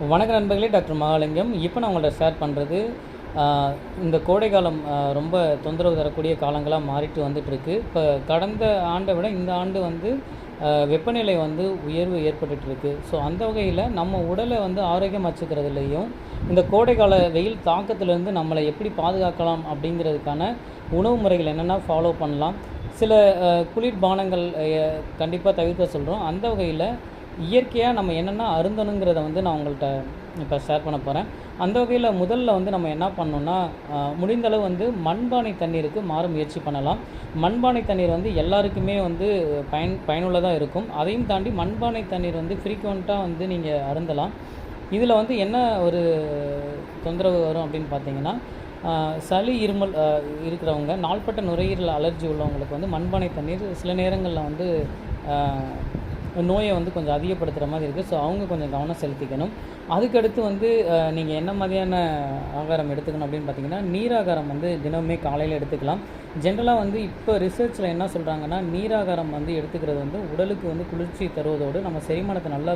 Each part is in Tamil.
வணக்க நண்பர்களே டாக்டர் மகாலிங்கம். இப்போ நான் உங்கள்ட்ட ஷேர் பண்ணுறது இந்த கோடைக்காலம் ரொம்ப தொந்தரவு தரக்கூடிய காலங்களாக மாறிட்டு வந்துட்டுருக்கு. இப்போ கடந்த ஆண்டை விட இந்த ஆண்டு வந்து வெப்பநிலை வந்து உயர்வு ஏற்பட்டுருக்கு ஸோ அந்த வகையில் நம்ம உடலை வந்து ஆரோக்கியம் வச்சுக்கிறதுலையும் இந்த கோடைக்கால வெயில் தாக்கத்திலேருந்து நம்மளை எப்படி பாதுகாக்கலாம் அப்படிங்கிறதுக்கான உணவு முறைகள் என்னென்ன ஃபாலோ பண்ணலாம். சில குளிர்பானங்கள் கண்டிப்பாக தவிர்க்க சொல்கிறோம் அந்த வகையில் இயற்கையாக நம்ம என்னென்ன அருந்தணுங்கிறத வந்து நான் உங்கள்கிட்ட இப்போ ஷேர் பண்ண போகிறேன் அந்த வகையில் முதல்ல வந்து நம்ம என்ன பண்ணோன்னா முடிந்தளவு முடிந்த அளவு வந்து மண்பானை தண்ணீருக்கு மாற முயற்சி பண்ணலாம். மண்பானை தண்ணீர் வந்து எல்லாருக்குமே வந்து பயன் பயனுள்ளதாக இருக்கும். அதையும் தாண்டி மண்பானை தண்ணீர் வந்து ஃப்ரீக்குவெண்ட்டாக வந்து நீங்கள் அருந்தலாம். இதில் வந்து என்ன ஒரு தொந்தரவு வரும் அப்படின்னு பார்த்தீங்கன்னா சளி இருமல் இருக்கிறவங்க நாள்பட்ட நுரையீரல் அலர்ஜி உள்ளவங்களுக்கு வந்து மண்பானை தண்ணீர் சில நேரங்களில் வந்து நோயை வந்து கொஞ்சம் அதிகப்படுத்துகிற மாதிரி இருக்குது ஸோ அவங்க கொஞ்சம் கவனம் செலுத்திக்கணும். அதுக்கடுத்து வந்து நீங்கள் என்ன மாதிரியான ஆகாரம் எடுத்துக்கணும் அப்படின்னு பார்த்தீங்கன்னா நீராகாரம் வந்து தினமுமே காலையில் எடுத்துக்கலாம். ஜென்ரலாக வந்து இப்போ ரிசர்ச்சில் என்ன சொல்கிறாங்கன்னா நீராகாரம் வந்து எடுத்துக்கிறது வந்து உடலுக்கு வந்து குளிர்ச்சி தருவதோடு நம்ம செரிமானத்தை நல்லா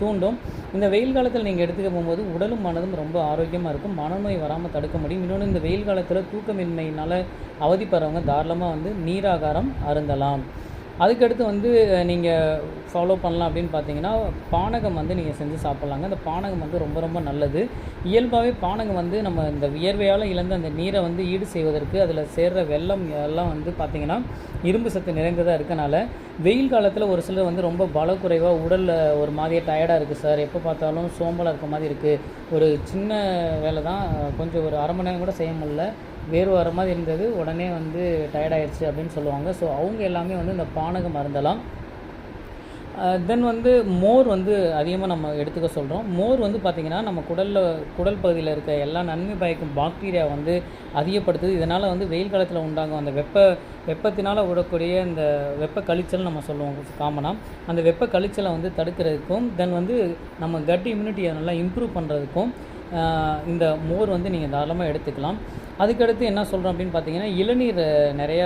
தூண்டும். இந்த வெயில் காலத்தில் நீங்கள் எடுத்துக்க போகும்போது உடலும் மனதும் ரொம்ப ஆரோக்கியமாக இருக்கும். மனநோய் வராமல் தடுக்க முடியும். இன்னொன்று இந்த வெயில் காலத்தில் தூக்கமின்மையினால் அவதிப்படுறவங்க தாராளமாக வந்து நீராகாரம் அருந்தலாம். அதுக்கடுத்து வந்து நீங்கள் ஃபாலோ பண்ணலாம் அப்படின்னு பார்த்தீங்கன்னா பானகம் வந்து நீங்கள் செஞ்சு சாப்பிட்லாங்க. அந்த பானகம் வந்து ரொம்ப ரொம்ப நல்லது. இயல்பாகவே பானகம் வந்து நம்ம இந்த வியர்வையால் இழந்த அந்த நீரை வந்து ஈடு செய்வதற்கு அதில் சேர்ற வெள்ளம் எல்லாம் வந்து பார்த்திங்கன்னா இரும்பு சத்து நிறைந்ததாக இருக்கனால வெயில் காலத்தில் ஒரு சிலர் வந்து ரொம்ப பலக்குறைவாக உடலில் ஒரு மாதிரியே டயர்டாக இருக்குது சார் எப்போ பார்த்தாலும் சோம்பலாக இருக்க மாதிரி இருக்குது ஒரு சின்ன வேலை தான் கொஞ்சம் ஒரு அரை மணி நேரம் கூட செய்ய முடியல. வேறு வர மாதிரி இருந்தது. உடனே வந்து டயர்டாயிடுச்சு அப்படின்னு சொல்லுவாங்க. ஸோ அவங்க எல்லாமே வந்து இந்த பானகம் மருந்தெல்லாம் தென் வந்து மோர் வந்து அதிகமாக நம்ம எடுத்துக்க சொல்கிறோம் மோர் வந்து பார்த்திங்கன்னா நம்ம குடலில் குடல் பகுதியில் இருக்க எல்லா நன்மை பயக்கும் பாக்டீரியா வந்து அதிகப்படுத்துது. இதனால் வந்து வெயில் காலத்தில் உண்டாகும் அந்த வெப்ப வெப்பத்தினால் விடக்கூடிய இந்த வெப்ப கழிச்சல் நம்ம சொல்லுவோம் காமனாக அந்த வெப்ப கழிச்சலை வந்து தடுக்கிறதுக்கும் தென் வந்து நம்ம கட் இம்யூனிட்டியை நல்லா இம்ப்ரூவ் பண்ணுறதுக்கும் இந்த மோர் வந்து நீங்கள் தாராளமாக எடுத்துக்கலாம். அதுக்கடுத்து என்ன சொல்கிறோம் அப்படின்னு பார்த்தீங்கன்னா இளநீர் நிறைய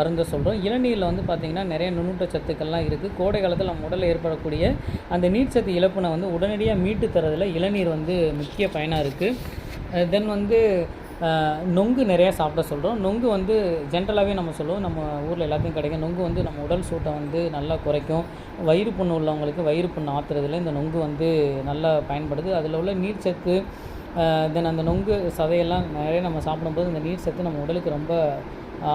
அருந்த சொல்கிறோம் இளநீரில் வந்து பார்த்திங்கன்னா நிறைய நுண்ணூட்ட சத்துக்கள்லாம் இருக்குது கோடை காலத்தில் நம்ம உடலில் ஏற்படக்கூடிய அந்த நீர்ச்சத்து இழப்பினை வந்து உடனடியாக மீட்டு தரதில் இளநீர் வந்து முக்கிய பயனாக இருக்குது தென் வந்து நொங்கு நிறையா சாப்பிட சொல்கிறோம் நொங்கு வந்து ஜென்ரலாகவே நம்ம சொல்லுவோம். நம்ம ஊரில் எல்லாத்தையும் கிடைக்கும் நொங்கு வந்து நம்ம உடல் சூட்டை வந்து நல்லா குறைக்கும். வயிறு புண்ணு உள்ளவங்களுக்கு வயிறு புண்ணு ஆற்றுறதுல இந்த நொங்கு வந்து நல்லா பயன்படுது. அதில் உள்ள நீர்ச்சத்து தென் அந்த நொங்கு சதையெல்லாம் நிறைய நம்ம சாப்பிடும்போது இந்த நீர் சத்து நம்ம உடலுக்கு ரொம்ப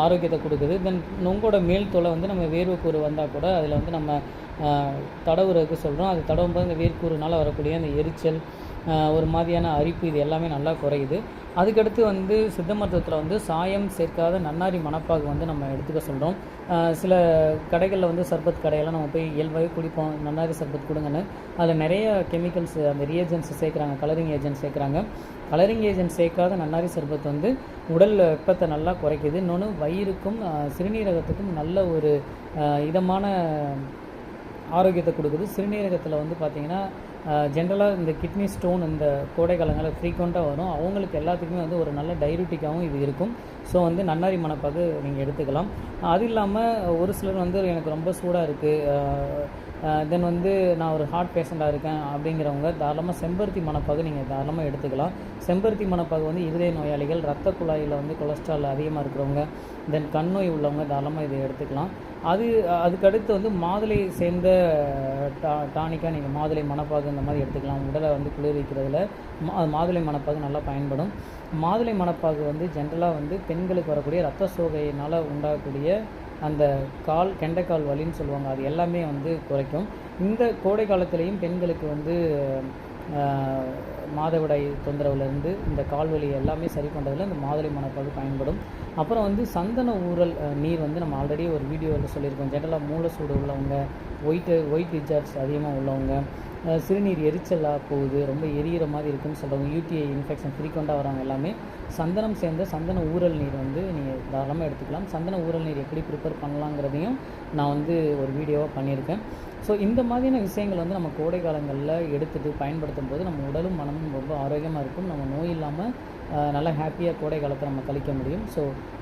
ஆரோக்கியத்தை கொடுக்குது. தென் நொங்கோட மேல் தோலை வந்து நம்ம வேர்வைக்கூறு வந்தால் கூட அதில் வந்து நம்ம தடவுறதுக்கு சொல்கிறோம் அது தடவும் போது இந்த வேர்க்கூறுனால வரக்கூடிய அந்த எரிச்சல் ஒரு மாதிரியான அரிப்பு இது எல்லாமே நல்லா குறையுது. அதுக்கடுத்து வந்து சித்த மருத்துவத்தில் வந்து சாயம் சேர்க்காத நன்னாரி மணப்பாகு வந்து நம்ம எடுத்துக்க சொல்கிறோம் சில கடைகளில் வந்து சர்பத் கடையெல்லாம் நம்ம போய் இயல்பாகவே குடிப்போம். நன்னாரி சர்பத் கொடுங்கன்னு. அதில் நிறைய கெமிக்கல்ஸ் அந்த ரியேஜென்ட்ஸ் சேர்க்குறாங்க கலரிங் ஏஜென்ட் சேர்க்குறாங்க. கலரிங் ஏஜென்ட் சேர்க்காத நன்னாரி சர்பத் வந்து உடல் வெப்பத்தை நல்லா குறைக்குது. இன்னொன்று வயிறுக்கும் சிறுநீரகத்துக்கும் நல்ல ஒரு இதமான ஆரோக்கியத்தை கொடுக்குது. சிறுநீரகத்தில் வந்து பார்த்திங்கன்னா ஜென்ரலாக இந்த கிட்னி ஸ்டோன் இந்த கோடை காலங்களில் ஃப்ரீக்வெண்ட்டாக வரும். அவங்களுக்கு எல்லாத்துக்குமே வந்து ஒரு நல்ல டைரூட்டிக்காகவும் இது இருக்கும். ஸோ வந்து நன்னாரி மணப்பாக்கு நீங்கள் எடுத்துக்கலாம். அது இல்லாமல் ஒரு சிலர் வந்து எனக்கு ரொம்ப சூடாக இருக்குது தென் வந்து நான் ஒரு ஹார்ட் பேஷண்ட்டாக இருக்கேன் அப்படிங்கிறவங்க தாராளமாக செம்பருத்தி மணப்பாகு நீங்கள் தாராளமாக எடுத்துக்கலாம். செம்பருத்தி மணப்பாகு வந்து இருதய நோயாளிகள் ரத்த குழாயில் வந்து கொலஸ்ட்ரால் அதிகமாக இருக்கிறவங்க தென் கண் நோய் உள்ளவங்க தாராளமாக இதை எடுத்துக்கலாம். அது அதுக்கடுத்து வந்து மாதுளை சேர்ந்த டா டானிக்காக நீங்கள் மாதுளை மணப்பாகு இந்த மாதிரி எடுத்துக்கலாம். உடலை வந்து குளிர்விக்கிறதுல மா மாதுளை மணப்பாகு நல்லா பயன்படும். மாதுளை மணப்பாகு வந்து ஜென்ரலாக வந்து பெண்களுக்கு வரக்கூடிய ரத்த சோகையினால் உண்டாகக்கூடிய அந்த கால் கெண்டைக்கால் வலின்னு சொல்லுவாங்க அது எல்லாமே வந்து குறைக்கும். இந்த கோடை காலத்துலேயும் பெண்களுக்கு வந்து மாதவிடாய் தொந்தரவுலேருந்து இந்த கால்வலி எல்லாமே சரி பண்ணுறதுல இந்த மாதுளை மணப்பாடு பயன்படும். அப்புறம் வந்து சந்தன ஊறல் நீர் வந்து நம்ம ஆல்ரெடி ஒரு வீடியோவில் சொல்லியிருக்கோம். ஜென்ரலாக மூலசூடு உள்ளவங்க ஒயிட்டு ஒயிட் டிசார்ஜ் அதிகமாக உள்ளவங்க சிறுநீர் எரிச்சலாக போகுது ரொம்ப எரியிற மாதிரி இருக்குன்னு சொல்கிறவங்க யூடிஐ இன்ஃபெக்ஷன் ஃப்ரீக்வெண்ட்டாக வரவங்க எல்லாமே சந்தனம் சேர்ந்த சந்தன ஊறல் நீர் வந்து நீங்கள் தாராளமாக எடுத்துக்கலாம். சந்தன ஊரல் நீர் எப்படி ப்ரிப்பேர் பண்ணலாங்கிறதையும் நான் வந்து ஒரு வீடியோவாக பண்ணியிருக்கேன். ஸோ இந்த மாதிரியான விஷயங்கள் வந்து நம்ம கோடை காலங்களில் எடுத்துகிட்டு பயன்படுத்தும் போது நம்ம உடலும் மனமும் ரொம்ப ஆரோக்கியமாக இருக்கும். நம்ம நோய் இல்லாமல் நல்லா ஹாப்பியாக கோடை காலத்தை நம்ம கழிக்க முடியும். ஸோ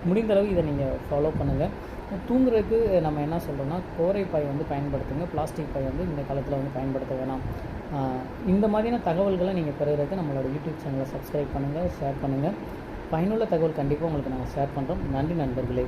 முடிந்தளவு இதை நீங்கள் ஃபாலோ பண்ணுங்கள் தூங்குறதுக்கு நம்ம என்ன சொல்கிறோம்னா கோரை பாய் வந்து பயன்படுத்துங்க. பிளாஸ்டிக் பாய் வந்து இந்த காலத்தில் வந்து பயன்படுத்த வேணாம். இந்த மாதிரியான தகவல்களை நீங்கள் பெறுகிறதுக்கு நம்மளோட யூடியூப் சேனலை சப்ஸ்கிரைப் பண்ணுங்கள் ஷேர் பண்ணுங்கள் பயனுள்ள தகவல் கண்டிப்பாக உங்களுக்கு நாங்கள் ஷேர் பண்ணுறோம் நன்றி நண்பர்களே.